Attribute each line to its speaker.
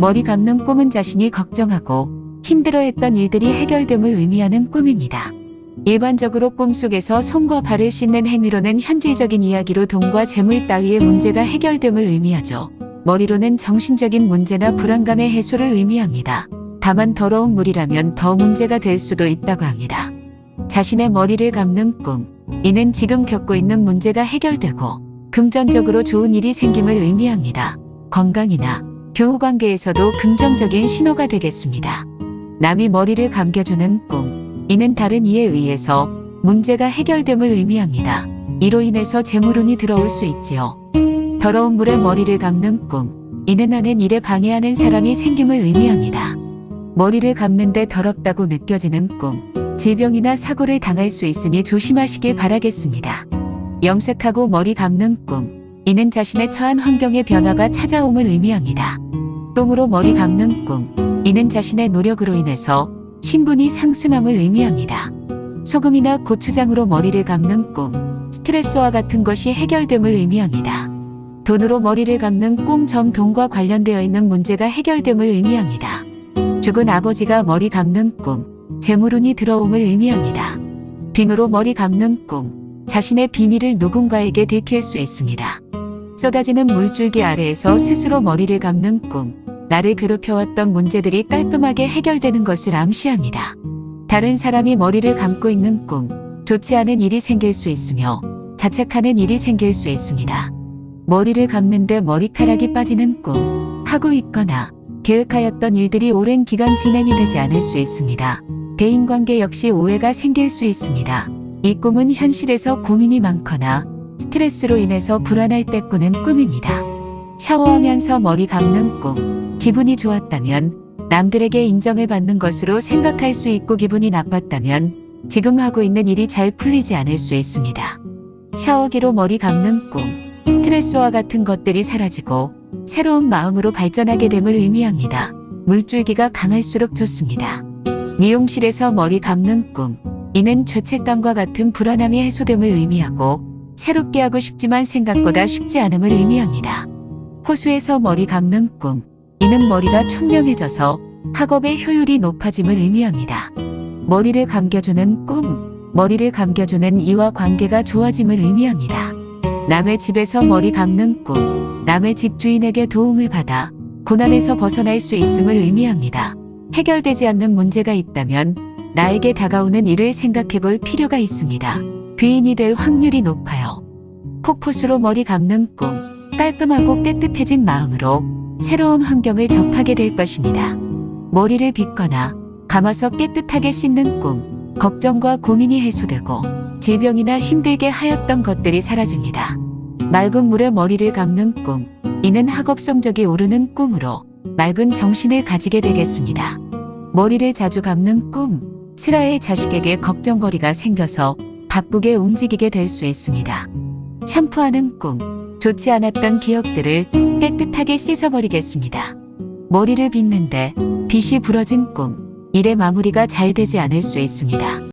Speaker 1: 머리 감는 꿈은 자신이 걱정하고 힘들어했던 일들이 해결됨을 의미하는 꿈입니다. 일반적으로 꿈속에서 손과 발을 씻는 행위로는 현실적인 이야기로 돈과 재물 따위의 문제가 해결됨을 의미하죠. 머리로는 정신적인 문제나 불안감의 해소를 의미합니다. 다만 더러운 물이라면 더 문제가 될 수도 있다고 합니다. 자신의 머리를 감는 꿈. 이는 지금 겪고 있는 문제가 해결되고 금전적으로 좋은 일이 생김을 의미합니다. 건강이나 교우 관계에서도 긍정적인 신호가 되겠습니다. 남이 머리를 감겨주는 꿈. 이는 다른 이에 의해서 문제가 해결됨을 의미합니다. 이로 인해서 재물운이 들어올 수 있지요. 더러운 물에 머리를 감는 꿈. 이는 하는 일에 방해하는 사람이 생김을 의미합니다. 머리를 감는데 더럽다고 느껴지는 꿈. 질병이나 사고를 당할 수 있으니 조심하시길 바라겠습니다. 염색하고 머리 감는 꿈. 이는 자신의 처한 환경의 변화가 찾아옴을 의미합니다. 똥으로 머리 감는 꿈. 이는 자신의 노력으로 인해서 신분이 상승함을 의미합니다. 소금이나 고추장으로 머리를 감는 꿈. 스트레스와 같은 것이 해결됨을 의미합니다. 돈으로 머리를 감는 꿈 점 돈과 관련되어 있는 문제가 해결됨을 의미합니다. 죽은 아버지가 머리 감는 꿈. 재물운이 들어옴을 의미합니다. 빙으로 머리 감는 꿈. 자신의 비밀을 누군가에게 들킬 수 있습니다. 쏟아지는 물줄기 아래에서 스스로 머리를 감는 꿈. 나를 괴롭혀왔던 문제들이 깔끔하게 해결되는 것을 암시합니다. 다른 사람이 머리를 감고 있는 꿈. 좋지 않은 일이 생길 수 있으며 자책하는 일이 생길 수 있습니다. 머리를 감는데 머리카락이 빠지는 꿈. 하고 있거나 계획하였던 일들이 오랜 기간 진행이 되지 않을 수 있습니다. 대인관계 역시 오해가 생길 수 있습니다. 이 꿈은 현실에서 고민이 많거나 스트레스로 인해서 불안할 때 꾸는 꿈입니다. 샤워하면서 머리 감는 꿈. 기분이 좋았다면 남들에게 인정을 받는 것으로 생각할 수 있고 기분이 나빴다면 지금 하고 있는 일이 잘 풀리지 않을 수 있습니다. 샤워기로 머리 감는 꿈. 스트레스와 같은 것들이 사라지고 새로운 마음으로 발전하게 됨을 의미합니다. 물줄기가 강할수록 좋습니다. 미용실에서 머리 감는 꿈. 이는 죄책감과 같은 불안함이 해소됨을 의미하고 새롭게 하고 싶지만 생각보다 쉽지 않음을 의미합니다. 호수에서 머리 감는 꿈. 이는 머리가 총명해져서 학업의 효율이 높아짐을 의미합니다. 머리를 감겨주는 꿈. 머리를 감겨주는 이와 관계가 좋아짐을 의미합니다. 남의 집에서 머리 감는 꿈. 남의 집 주인에게 도움을 받아 고난에서 벗어날 수 있음을 의미합니다. 해결되지 않는 문제가 있다면 나에게 다가오는 일을 생각해 볼 필요가 있습니다. 귀인이 될 확률이 높아요. 폭포수로 머리 감는 꿈. 깔끔하고 깨끗해진 마음으로 새로운 환경을 접하게 될 것입니다. 머리를 빗거나 감아서 깨끗하게 씻는 꿈. 걱정과 고민이 해소되고 질병이나 힘들게 하였던 것들이 사라집니다. 맑은 물에 머리를 감는 꿈. 이는 학업 성적이 오르는 꿈으로 맑은 정신을 가지게 되겠습니다. 머리를 자주 감는 꿈. 슬아의 자식에게 걱정거리가 생겨서 바쁘게 움직이게 될 수 있습니다. 샴푸하는 꿈. 좋지 않았던 기억들을 깨끗하게 씻어버리겠습니다. 머리를 빗는데 빗이 부러진 꿈. 일의 마무리가 잘 되지 않을 수 있습니다.